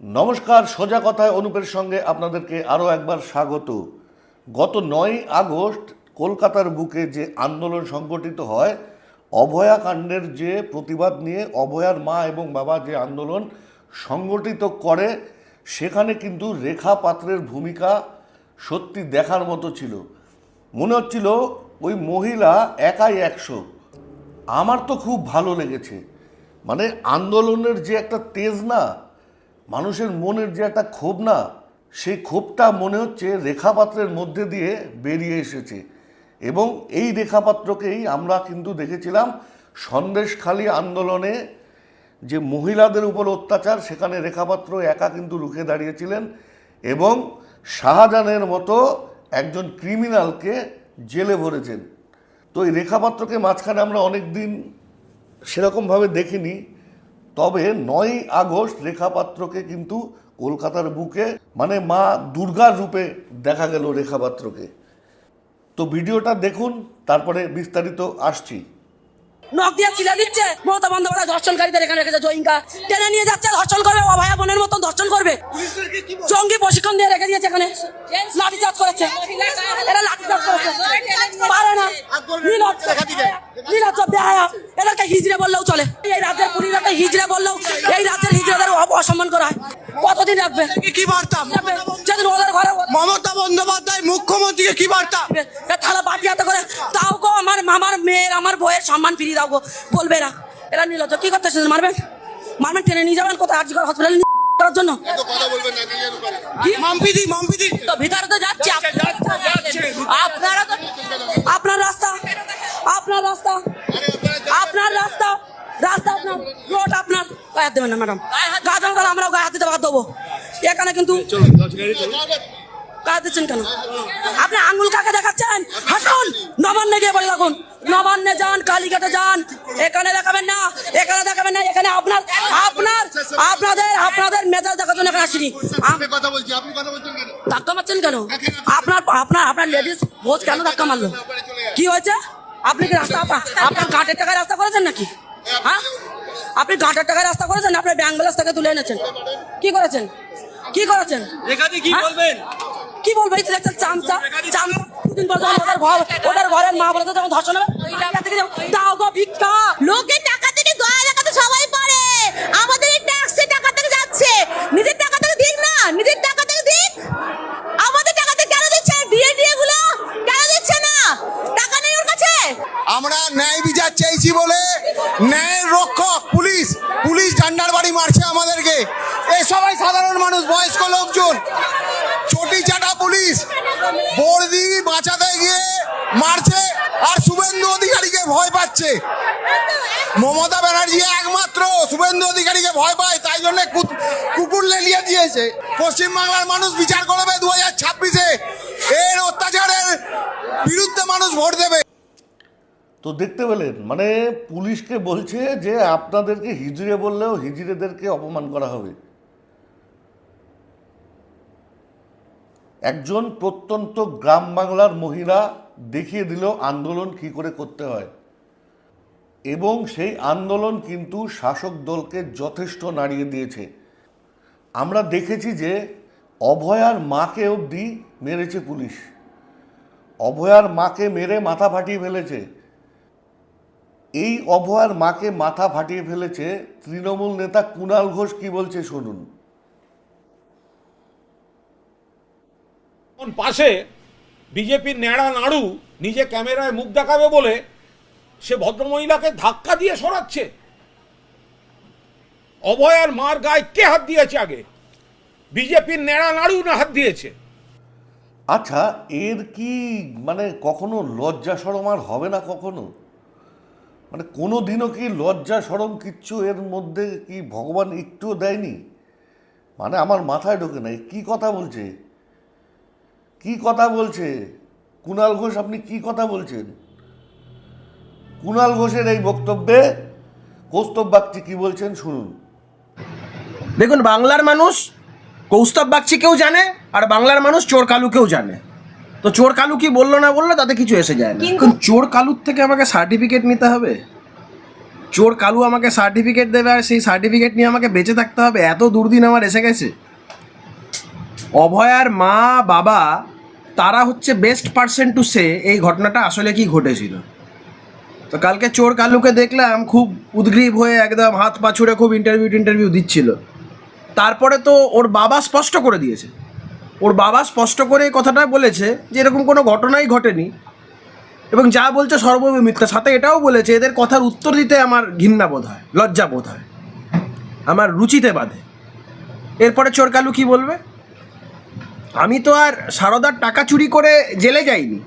নমস্কার, সোজা কথায় অনুপের সঙ্গে আপনাদেরকে আরও একবার স্বাগত। গত নয় আগস্ট কলকাতার বুকে যে আন্দোলন সংগঠিত হয়, অভয়া কাণ্ডের যে প্রতিবাদ নিয়ে অভয়ার মা এবং বাবা যে আন্দোলন সংগঠিত করে, সেখানে কিন্তু রেখা পাত্রের ভূমিকা সত্যি দেখার মতো ছিল। মনে হচ্ছিল ওই মহিলা একাই একশো। আমার তো খুব ভালো লেগেছে। মানে আন্দোলনের যে একটা তেজ না মানুষের মনের যে একটা ক্ষোভ না, সেই ক্ষোভটা মনে হচ্ছে রেখাপাত্রের মধ্যে দিয়ে বেরিয়ে এসেছে। এবং এই রেখাপাত্রকেই আমরা কিন্তু দেখেছিলাম সন্দেশখালী আন্দোলনে যে মহিলাদের উপর অত্যাচার, সেখানে রেখাপাত্র একা কিন্তু রুখে দাঁড়িয়েছিলেন এবং শাহজাহানের মতো একজন ক্রিমিনালকে জেলে ভরেছেন। তো এই রেখাপাত্রকে মাঝখানে আমরা অনেক দিন সেরকমভাবে দেখিনি। তবে নয় আগস্ট রেখাপাত্রকে কিন্তু কলকাতার বুকে মানে মা দুর্গার রূপে দেখা গেল রেখাপাত্রকে। তো ভিডিওটা দেখুন, তারপরে বিস্তারিত আসছি। নখ দিয়ে চিলা দিচ্ছে। মমতা বন্দ্যোপাধ্যায় ধর্ষণকারীদের এখানে রেখেছে জয়িঙ্কা টেনে নিয়ে যাচ্ছে ধর্ষণ করবে অভয়া বোনের মতন ধর্ষণ করবে। জঙ্গি প্রশিক্ষণ দিয়ে রেখে দিয়েছে এখানে। লাঠিচার্জ করেছে। এরা লাঠিচার্জ করেছে। পারে না। নির্লজ্জ বেহায়া। এদেরকে হিজড়ে বললেও চলে। এই রাজ্যের পুরীরাকে হিজড়ে বললেও এই রাজ্যের হিজড়েদের অসম্মান করা হয়। কতদিন রাখবে? কি বার্তা? যেদিন ওদের ঘরে মমতা বন্দ্যোপাধ্যায় মুখ্যমন্ত্রীকে কি বার্তা? মেয়ের আমার বইয়ের সম্মান ফিরিয়ে দাও গো। বলবে এরা এরা নির্লজ্জ। কি করতেছে মারবেন? মারবেন টেনে নিয়ে যাবেন কোথায়? আর্জি হসপিটালে করার জন্য? মাম্পিদি মাম্পিদি। তো ভিতরে তো যাচ্ছে। আপনারা তো আপনার রাস্তা। আপনার রাস্তা। আপনার রাস্তা। রাস্তা আপনার। রোড আপনার। গায়ে হাত দেবেন না ম্যাডাম। গায়ে তাহলে আমরাও গায়ে হাত দিতে বাদ দেবো এখানে কিন্তু গায়ে দিচ্ছেন কেন? আপনি আঙ্গুল কাকে দেখাচ্ছেন? হাসুন। নবান্নে গিয়ে বলে রাখুন। নবান্নে যান কালীঘাটে যান। এখানে দেখাবেন না এখানে দেখাবেন না এখানে আপনার আপনার আপনাদের আপনাদের মেজাজ দেখার জন্য এখানে আসিনি। আম- আপনি কথা বলছি আপনি কথা বলছেন কেন? ধাক্কা মারছেন কেন? আপনার আপনার আপনার লেডিস ভোজ কেন ধাক্কা মারলো? কি হয়েছে? আপনি কি রাস্তা আপনার কাঠের টাকায় রাস্তা করেছেন নাকি? হ্যাঁ? আপনি গাঁটের টাকায় রাস্তা করেছেন? আপনার ব্যাংক ব্যালেন্স থেকে তুলে এনেছেন। কি করেছেন? কি করেছেন? কি? বলবেন? কি বলব, এই যে দেখছেন চামচা চাম পর ওদের ঘর, ওদের ঘরের মা বলে যখন ধর্ষণ হবে টাকা দাও গো ভিক্ষা। লোকের টাকা থেকে দয়া দেখাতে সবাই পারে। আমাদের এই টাকা থেকে যাচ্ছে। নিজের ভয় পাচ্ছে। মমতা ব্যানার্জি একমাত্র শুভেন্দু অধিকারীকে ভয় পায়, তাই জন্য কুকুর লেলিয়ে দিয়েছে। পশ্চিমবাংলার মানুষ বিচার করবে দু হাজার ছাব্বিশে। এর অত্যাচারের বিরুদ্ধে মানুষ ভোট দেবে। তো দেখতে পেলেন মানে পুলিশকে বলছে যে আপনাদেরকে হিজড়ে বললেও হিজড়েদেরকে অপমান করা হবে। একজন প্রত্যন্ত গ্রাম বাংলার মহিলা দেখিয়ে দিল আন্দোলন কি করে করতে হয়। এবং সেই আন্দোলন কিন্তু শাসক দলকে যথেষ্ট নাড়িয়ে দিয়েছে। আমরা দেখেছি যে অভয়ার মাকে অবধি মেরেছে পুলিশ। অভয়ার মাকে মেরে মাথা ফাটিয়ে ফেলেছে। এই অভয়ার মাকে মাথা ফাটিয়ে ফেলেছে তৃণমূল নেতা কুণাল ঘোষ কি বলছে শুনুন। পাশে বিজেপির ন্যাড়া নাড়ু নিজে ক্যামেরায় মুখ দেখাবে বলে সে ভদ্রমহিলাকে ধাক্কা দিয়ে সরাচ্ছে। অভয়ার মার গায়ে কে হাত দিয়েছে আগে? বিজেপির ন্যাড়া নাড়ু না হাত দিয়েছে? আচ্ছা এর কি মানে কখনো লজ্জা সরম আর হবে না কখনো? মানে কোনো দিনও কি লজ্জা সরম কিচ্ছু এর মধ্যে কি ভগবান একটুও দেয়নি? মানে আমার মাথায় ঢোকে না কি কথা বলছে? কি কথা বলছে? কুণাল ঘোষ, আপনি কি কথা বলছেন? কুণাল ঘোষের এই বক্তব্যে কৌস্তব বাগচি কি বলছেন শুনুন। দেখুন বাংলার মানুষ কৌস্তব বাগচিকেও জানে আর বাংলার মানুষ চোর কালুকেও জানে। তো চোর কালু কি বলল না বলল তাতে কিছু এসে যায় না। কিন্তু চোর কালুর থেকে আমাকে সার্টিফিকেট নিতে হবে। চোর কালু আমাকে সার্টিফিকেট দেবে আর সেই সার্টিফিকেট নিয়ে আমাকে বেঁচে থাকতে হবে। এত দুর্দিন আমার এসে গেছে। অভয়ার মা বাবা তারা হচ্ছে বেস্ট পার্সন টু সে এই ঘটনাটা আসলে কি ঘটেছিল। তো কালকে চোর কালুকে দেখলাম খুব উদ্গ্রীব হয়ে একদম হাত পা ছুড়ে খুব ইন্টারভিউ ইন্টারভিউ দিচ্ছিল। তারপরে তো ওর বাবা স্পষ্ট করে দিয়েছে। ওর বাবা স্পষ্ট করে এই কথাটা বলেছে যে এরকম কোনো ঘটনাই ঘটেনি এবং যা বলছে সর্ববে মিথ্যা। সাথে এটাও বলেছে, এদের কথার উত্তর দিতে আমার ঘৃণা বোধ হয়, লজ্জা বোধ হয়, আমার রুচিতে বাঁধে। এরপরে চোর কালু কি বলবে? আমি তো আর সারদার টাকা চুরি করে জেলে যাইনি।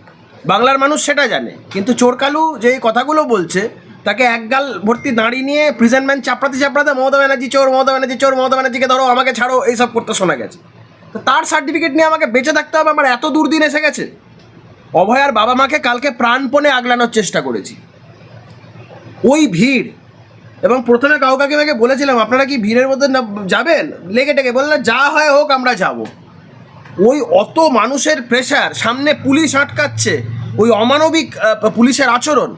বাংলার মানুষ সেটা জানে। কিন্তু চোরকালু যে কথাগুলো বলছে, তাকে একগাল ভর্তি দাঁড়িয়ে নিয়ে প্রিজেন্ট ম্যান চাপড়াতে চাপড়াতে, মমতা ব্যানার্জি চোর, মমতা ব্যানার্জি চোর, মমতা ব্যানার্জিকে ধরো, আমাকে ছাড়ো এইসব করতে শোনা গেছে। তো তার সার্টিফিকেট নিয়ে আমাকে বেঁচে থাকতে হবে, আমার এত দুর্দিন এসে গেছে। অভয়ার বাবা মাকে কালকে প্রাণপণে আগলানোর চেষ্টা করেছি। ওই ভিড়। এবং প্রথমে কাউ কাকিমাকে বলেছিলাম, আপনারা কি ভিড়ের মধ্যে যাবেন? লেগে টেগে বললেন, যা হয় হোক, আমরা যাব। ওই অত মানুষের প্রেশার সামনে পুলিশ আটকাচ্ছে, ওই অমানবিক পুলিশের আচরণ,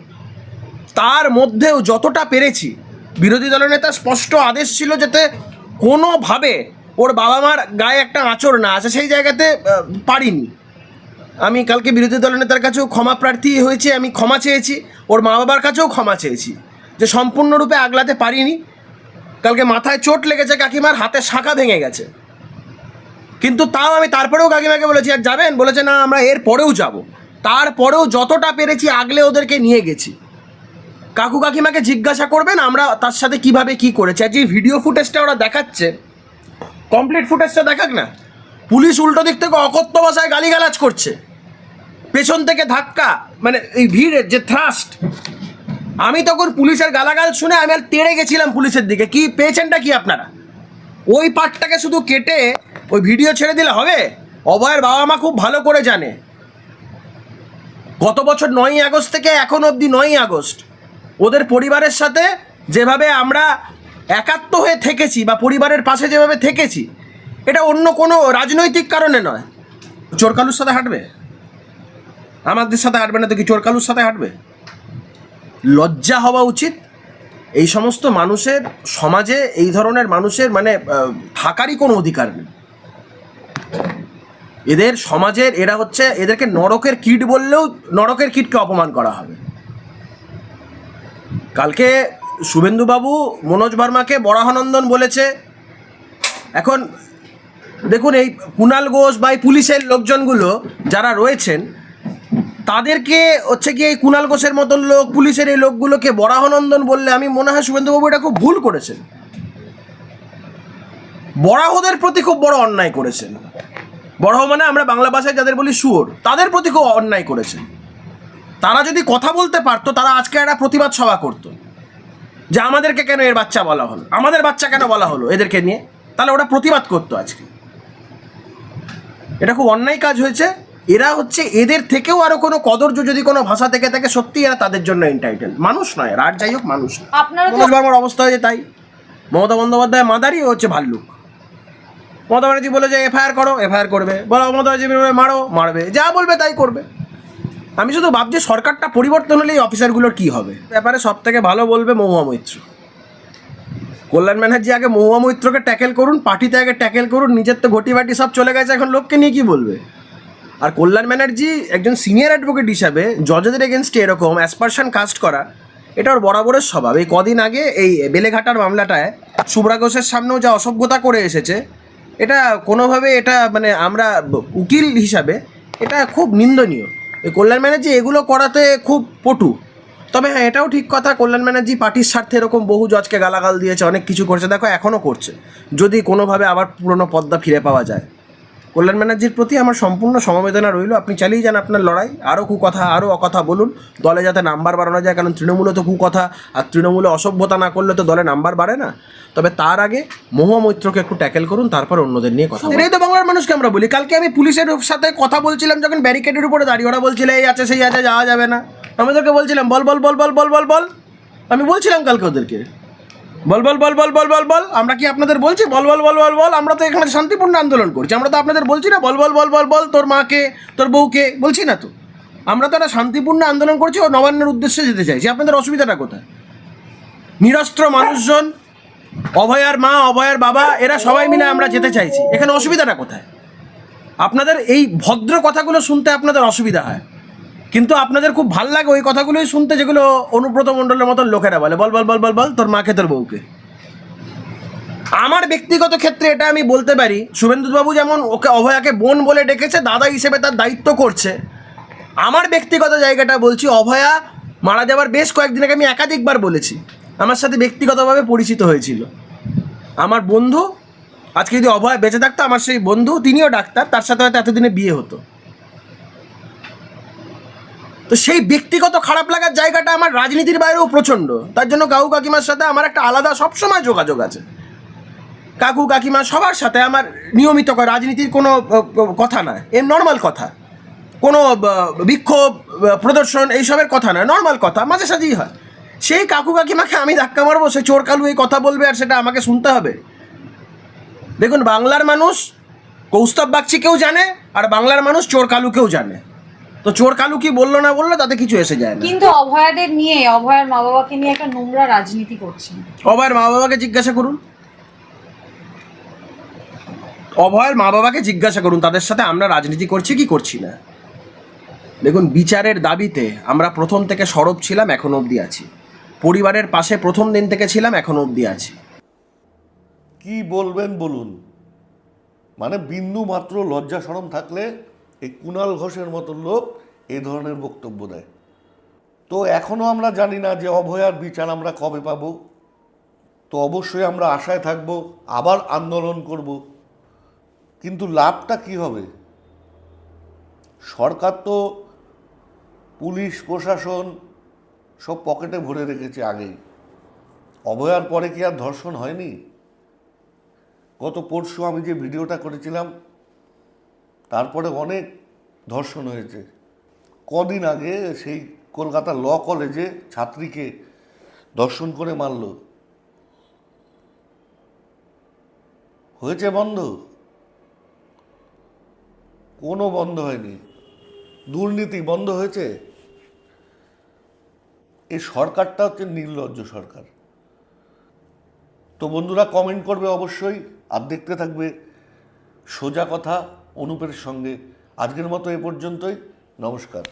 তার মধ্যেও যতটা পেরেছি, বিরোধী দলনেতা স্পষ্ট আদেশ ছিল যাতে কোনোভাবে ওর বাবা মার গায়ে একটা আঁচড় না আছে সেই জায়গাতে পারিনি। আমি কালকে বিরোধী দলনেতার কাছেও ক্ষমা প্রার্থী হয়েছি, আমি ক্ষমা চেয়েছি, ওর মা বাবার কাছেও ক্ষমা চেয়েছি, যে সম্পূর্ণরূপে আগলাতে পারিনি। কালকে মাথায় চোট লেগেছে কাকিমার, হাতে শাখা ভেঙে গেছে। কিন্তু তাও আমি তারপরেও কাকিমাকে বলেছি, আর যাবেন? বলেছে, না, আমরা এর পরেও যাব। তারপরেও যতটা পেরেছি আগলে ওদেরকে নিয়ে গেছি। কাকু কাকিমাকে জিজ্ঞাসা করবেন, আমরা তার সাথে কীভাবে কি করেছি। আর যে ভিডিও ফুটেজটা ওরা দেখাচ্ছে কমপ্লিট ফুটেজটা দেখাক না। পুলিশ উল্টো দিক থেকে অকথ্য ভাষায় গালিগালাজ করছে। পেছন থেকে ধাক্কা মানে এই ভিড়ের যে থ্রাস্ট আমি তখন পুলিশের গালাগাল শুনে আমি আর তেড়ে গেছিলাম পুলিশের দিকে। কি পেয়েছেনটা কি আপনারা? ওই পার্টটাকে শুধু কেটে ওই ভিডিও ছেড়ে দিলে হবে? অভয়ের বাবা মা খুব ভালো করে জানে। গত বছর নয়ই আগস্ট থেকে এখন অবধি নয়ই আগস্ট। ওদের পরিবারের সাথে যেভাবে আমরা একাত্ম হয়ে থেকেছি বা পরিবারের পাশে যেভাবে থেকেছি, এটা অন্য কোনো রাজনৈতিক কারণে নয়। চোরকালুর সাথে হাঁটবে? আমাদের সাথে হাঁটবে না তো কি চোরকালুর সাথে হাঁটবে? লজ্জা হওয়া উচিত? এই সমস্ত মানুষের সমাজে এই ধরনের মানুষের মানে থাকারই কোনো অধিকার নেই। এদের সমাজের, এরা হচ্ছে, এদেরকে নরকের কীট বললেও নরকের কীটকে অপমান করা হবে। কালকে শুভেন্দুবাবু মনোজ ভার্মাকে বরাহানন্দন বলেছে, এখন দেখুন এই কুণাল ঘোষ বা এই পুলিশের লোকজনগুলো যারা রয়েছেন তাদেরকে হচ্ছে কি এই কুণাল ঘোষের মতন লোক, পুলিশের এই লোকগুলোকে বরাহনন্দন বললে আমি মনে হয় শুভেন্দুবাবু এটা খুব ভুল করেছেন। বরাহদের প্রতি খুব বড় অন্যায় করেছেন। বরাহ মানে আমরা বাংলা ভাষায় যাদের বলি শুয়োর, তাদের প্রতি খুব অন্যায় করেছেন। তারা যদি কথা বলতে পারতো, তারা আজকে একটা প্রতিবাদ সভা করতো। যে আমাদেরকে কেন এর বাচ্চা বলা হলো? আমাদের বাচ্চা কেন বলা হলো এদেরকে নিয়ে? তাহলে ওরা প্রতিবাদ করতো আজকে। এটা খুব অন্যায় কাজ হয়েছে। এরা হচ্ছে এদের থেকেও আরও কোনো কদর্য যদি কোনো ভাষা থেকে থাকে সত্যি এরা তাদের জন্য এন্টাইটেল মানুষ নয় আর যাই হোক মানুষ নয়। আপনারা মনোজ অবস্থা হয়েছে তাই। মমতা বন্দ্যোপাধ্যায় মাদারি ও হচ্ছে ভাল্লুক। মমতা ব্যানার্জি বলে যে এফআইআর করো এফআইআর করবে। বলো মমতা ব্যানার্জি মারো মারবে। যা বলবে তাই করবে। আমি শুধু ভাবছি সরকারটা পরিবর্তন হলে এই অফিসারগুলোর কী হবে? ব্যাপারে সব থেকে ভালো বলবে মহুয়া মৈত্র। কল্যাণ ব্যানার্জি আগে মহুয়া মৈত্রকে ট্যাকেল করুন পার্টিতে আগে ট্যাকেল করুন নিজের তো ঘটি বাটি সব চলে গেছে এখন লোককে নিয়ে কী বলবে? আর কল্যাণ ব্যানার্জি একজন সিনিয়র অ্যাডভোকেট হিসাবে জজদের এগেনস্টে এরকম অ্যাসপারশন কাস্ট করা, এটা ওর বরাবরের স্বভাব। এই কদিন আগে এই বেলেঘাটার মামলাটায় শুভ্রা ঘোষের সামনেও যা অসভ্যতা করে এসেছে, এটা কোনোভাবে এটা মানে আমরা উকিল হিসাবে এটা খুব নিন্দনীয়। এই কল্যাণ ব্যানার্জি এগুলো করাতে খুব পটু। তবে হ্যাঁ এটাও ঠিক কথা, কল্যাণ ব্যানার্জি পার্টির স্বার্থে এরকম বহু জজকে গালাগাল দিয়েছে, অনেক কিছু করছে, দেখো এখনও করছে। যদি কোনোভাবে আবার পুরনো পদ্মা ফিরে পাওয়া যায়। কল্যাণ ব্যানার্জির প্রতি আমার সম্পূর্ণ সমবেদনা রইল। আপনি চালিয়ে যান আপনার লড়াই। আরও কুকথা আরও অকথা বলুন। দলে যাতে নাম্বার বাড়ানো যায়, কারণ তৃণমূলে তো কুকথা, আর তৃণমূলে অসভ্যতা না করলে তো দলে নাম্বার বাড়ে না। তবে তার আগে মহুয়া মৈত্রকে একটু ট্যাকেল করুন, তারপর অন্যদের নিয়ে কথা এটাই তো বাংলার মানুষকে আমরা বলি, কালকে আমি পুলিশের সাথে কথা বলছিলাম, যখন ব্যারিকেডের উপরে দাঁড়িয়ে ওরা বলছিল, এই আছে, সেই আছে, যাওয়া যাবে না। আমাদেরকে বলছিলাম, বল বল বল বল বল বল বল। আমি বলছিলাম কালকে ওদেরকে। বল বল বল বল বল বল বল আমরা কি আপনাদের বলছি বল বল বল বল বল আমরা তো এখানে শান্তিপূর্ণ আন্দোলন করছি আমরা তো আপনাদের বলছি না বল বল বল বল বল তোর মাকে তোর বউকে বলছি না তো আমরা তো একটা শান্তিপূর্ণ আন্দোলন করছি ও নবান্নের উদ্দেশ্যে যেতে চাইছি আপনাদের অসুবিধাটা কোথায় নিরস্ত্র মানুষজন অভয়ার মা অভয়ার বাবা এরা সবাই মিলে আমরা যেতে চাইছি এখানে অসুবিধাটা কোথায় আপনাদের এই ভদ্র কথাগুলো শুনতে আপনাদের অসুবিধা হয় কিন্তু আপনাদের খুব ভালো লাগে ওই কথাগুলোই শুনতে যেগুলো অনুব্রত মণ্ডলের মতন লোকেরা বলে। বল বল বল বল বল, তোর মাকে তোর বউকে? আমার ব্যক্তিগত ক্ষেত্রে এটা আমি বলতে পারি, শুভেন্দুবাবু যেমন ওকে অভয়াকে বোন বলে ডেকেছে, দাদা হিসেবে তার দায়িত্ব করছে। আমার ব্যক্তিগত জায়গাটা বলছি, অভয়া মারা যাওয়ার বেশ কয়েকদিন আগে আমি একাধিকবার বলেছি, আমার সাথে ব্যক্তিগতভাবে পরিচিত হয়েছিল। আমার বন্ধু, আজকে যদি অভয় বেঁচে থাকতো, আমার সেই বন্ধু, তিনিও ডাক্তার, তার সাথে হয়তো এতদিনে বিয়ে হতো। তো সেই ব্যক্তিগত খারাপ লাগার জায়গাটা আমার রাজনীতির বাইরেও প্রচণ্ড। তার জন্য কাকু কাকিমার সাথে আমার একটা আলাদা সবসময় যোগাযোগ আছে। কাকু কাকিমা সবার সাথে আমার নিয়মিত রাজনীতির কোনো কথা নয়। এর নর্মাল কথা। কোনো বিক্ষোভ প্রদর্শন এইসবের কথা নয়। নর্মাল কথা, মাঝে সাঝেই হয়। সেই কাকু কাকিমাকে আমি ধাক্কা মারবো, সে চোর কালু এই কথা বলবে আর সেটা আমাকে শুনতে হবে। দেখুন, বাংলার মানুষ কৌস্তব বাগচিকেও জানে আর বাংলার মানুষ চোর কালুকেও জানে। তো চোর কালু কি বলল না বলল? তাতে কিছু এসে যায় না। কিন্তু অভয়াদের নিয়ে অভয়ার মা বাবাকে নিয়ে একটা নোংরা রাজনীতি করছেন। অভয়ের মা বাবাকে জিজ্ঞাসা করুন। অভয়ের মা বাবাকে জিজ্ঞাসা করুন তাদের সাথে আমরা রাজনীতি করছি কি করছি না? দেখুন বিচারের দাবিতে আমরা প্রথম থেকে সরব ছিলাম এখন অবধি আছি। পরিবারের পাশে প্রথম দিন থেকে ছিলাম এখন অবধি আছি। কি বলবেন বলুন? মানে বিন্দু মাত্র লজ্জা সরম থাকলে এই কুণাল ঘোষের মতন লোক এই ধরনের বক্তব্য দেয়। তো এখনও আমরা জানি না যে অভয়ার বিচার আমরা কবে পাবো। তো অবশ্যই আমরা আশায় থাকব, আবার আন্দোলন করব। কিন্তু লাভটা কি হবে? সরকার তো পুলিশ, প্রশাসন সব পকেটে ভরে রেখেছে আগেই। অভয়ার পরে কি আর ধর্ষণ হয়নি? গত পরশু আমি যে ভিডিওটা করেছিলাম তারপরে অনেক ধর্ষণ হয়েছে। কদিন আগে সেই কলকাতা ল কলেজে ছাত্রীকে ধর্ষণ করে মারল। হয়েছে বন্ধ? কোনো বন্ধ হয়নি। দুর্নীতি বন্ধ হয়েছে? এই সরকারটা হচ্ছে নির্লজ্জ সরকার। তো বন্ধুরা কমেন্ট করবে অবশ্যই, আর দেখতে থাকবে সোজা কথা। অনুপের সঙ্গে আজকের মতো এ পর্যন্তই। নমস্কার।